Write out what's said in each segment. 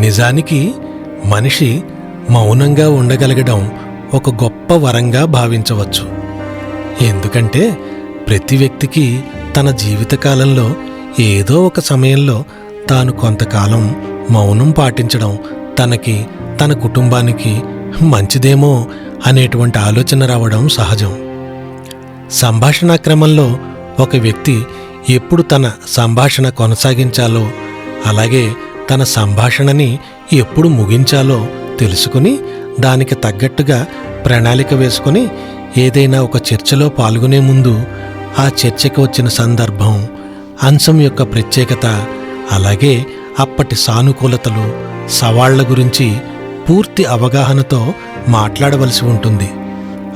నిజానికి మనిషి మౌనంగా ఉండగలగడం ఒక గొప్ప వరంగా భావించవచ్చు. ఎందుకంటే ప్రతి వ్యక్తికి తన జీవితకాలంలో ఏదో ఒక సమయంలో తాను కొంతకాలం మౌనం పాటించడం తనకి తన కుటుంబానికి మంచిదేమో అనేటువంటి ఆలోచన రావడం సహజం. సంభాషణ క్రమంలో ఒక వ్యక్తి ఎప్పుడు తన సంభాషణ కొనసాగించాలో అలాగే తన సంభాషణని ఎప్పుడు ముగించాలో తెలుసుకుని దానికి తగ్గట్టుగా ప్రణాళిక వేసుకుని ఏదైనా ఒక చర్చలో పాల్గొనే ముందు ఆ చర్చకు వచ్చిన సందర్భం అంశం యొక్క ప్రత్యేకత అలాగే అప్పటి సానుకూలతలు సవాళ్ళ గురించి పూర్తి అవగాహనతో మాట్లాడవలసి ఉంటుంది.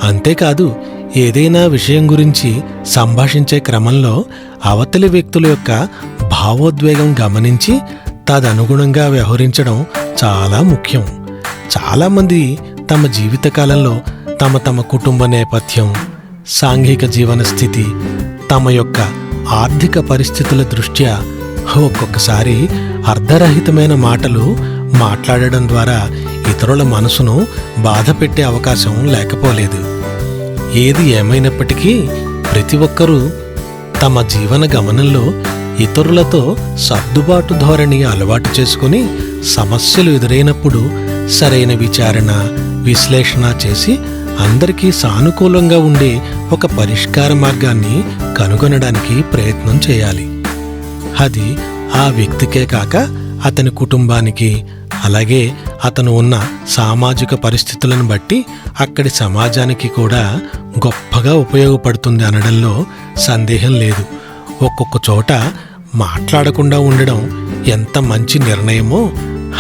అంతేకాదు ఏదైనా విషయం గురించి సంభాషించే క్రమంలో అవతలి వ్యక్తుల యొక్క భావోద్వేగం గమనించి తదనుగుణంగా వ్యవహరించడం చాలా ముఖ్యం. చాలామంది తమ జీవితకాలంలో తమ తమ కుటుంబ నేపథ్యం సాంఘిక జీవన స్థితి తమ యొక్క ఆర్థిక పరిస్థితుల దృష్ట్యా ఒక్కొక్కసారి అర్ధరహితమైన మాటలు మాట్లాడడం ద్వారా ఇతరుల మనసును బాధ పెట్టే అవకాశం లేకపోలేదు. ఏది ఏమైనప్పటికీ ప్రతి ఒక్కరూ తమ జీవన గమనంలో ఇతరులతో సర్దుబాటు ధోరణి అలవాటు చేసుకుని సమస్యలు ఎదురైనప్పుడు సరైన విచారణ విశ్లేషణ చేసి అందరికీ సానుకూలంగా ఉండే ఒక పరిష్కార మార్గాన్ని కనుగొనడానికి ప్రయత్నం చేయాలి. అది ఆ వ్యక్తికే కాక అతని కుటుంబానికి అలాగే అతను ఉన్న సామాజిక పరిస్థితులను బట్టి అక్కడి సమాజానికి కూడా గొప్పగా ఉపయోగపడుతుంది అనడంలో సందేహం లేదు. ఒక్కొక్క చోట మాట్లాడకుండా ఉండడం ఎంత మంచి నిర్ణయమో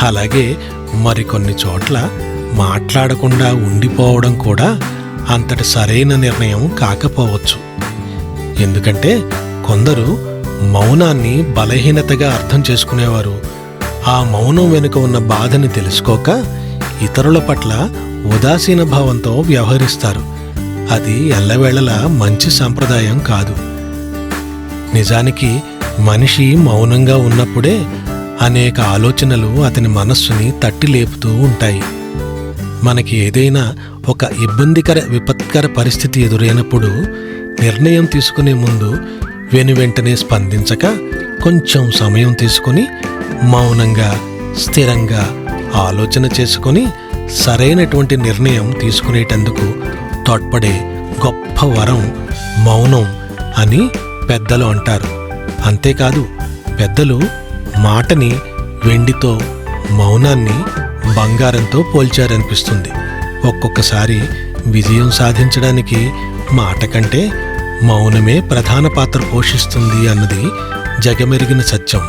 అలాగే మరికొన్ని చోట్ల మాట్లాడకుండా ఉండిపోవడం కూడా అంతటి సరైన నిర్ణయం కాకపోవచ్చు. ఎందుకంటే కొందరు మౌనాన్ని బలహీనతగా అర్థం చేసుకునేవారు. ఆ మౌనం వెనుక ఉన్న బాధని తెలుసుకోక ఇతరుల పట్ల ఉదాసీన భావంతో వ్యవహరిస్తారు. అది ఎల్లవేళలా మంచి సంప్రదాయం కాదు. నిజానికి మనిషి మౌనంగా ఉన్నప్పుడే అనేక ఆలోచనలు అతని మనస్సుని తట్టి లేపుతూ ఉంటాయి. మనకి ఏదైనా ఒక ఇబ్బందికర విపత్కర పరిస్థితి ఎదురైనప్పుడు నిర్ణయం తీసుకునే ముందు వెను వెంటనే స్పందించక కొంచెం సమయం తీసుకుని మౌనంగా స్థిరంగా ఆలోచన చేసుకొని సరైనటువంటి నిర్ణయం తీసుకునేటందుకు తోడ్పడే గొప్ప వరం మౌనం అని పెద్దలు అంటారు. అంతేకాదు పెద్దలు మాటని వెండితో మౌనాన్ని బంగారంతో పోల్చారనిపిస్తుంది. ఒక్కొక్కసారి విజయం సాధించడానికి మాట కంటే మౌనమే ప్రధాన పాత్ర పోషిస్తుంది అన్నది జగమెరిగిన సత్యం.